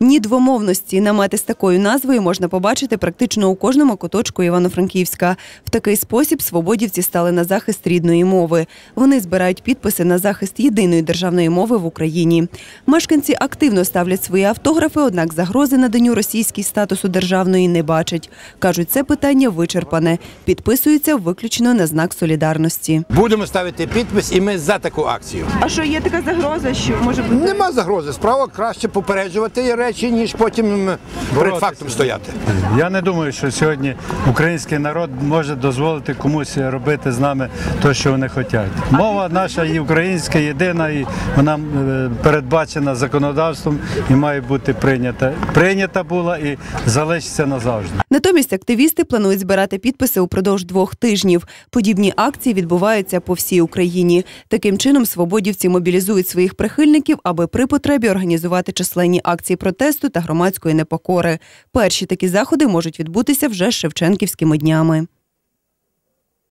Ні двомовності намети з такою назвою можна побачити практично у кожному куточку Івано-Франківська. В такий спосіб свободівці стали на захист рідної мови. Вони збирають підписи на захист єдиної державної мови в Україні. Мешканці активно ставлять свої автографи, однак загрози наданню російській статусу державної не бачать. кажуть, це питання вичерпане. Підписуються виключно на знак солідарності. Будемо ставити підпис, і ми за таку акцію. А що є така загроза, що може бути? Нема загрози. Справа краще попереджувати речі, ніж потім перед фактом стояти. Я не думаю, що сьогодні український народ може дозволити комусь робити з нами те, що вони хочуть. Мова наша і українська єдина, і вона е, передбачена законодавством і має бути прийнята. Прийнята була і залишиться назавжди. Натомість активісти планують збирати підписи упродовж двох тижнів. Подібні акції відбуваються по всій Україні. Таким чином, свободівці мобілізують своїх прихильників, аби при потребі організувати численні акції протесту та громадської непокори. Перші такі заходи можуть відбутися вже з Шевченківськими днями.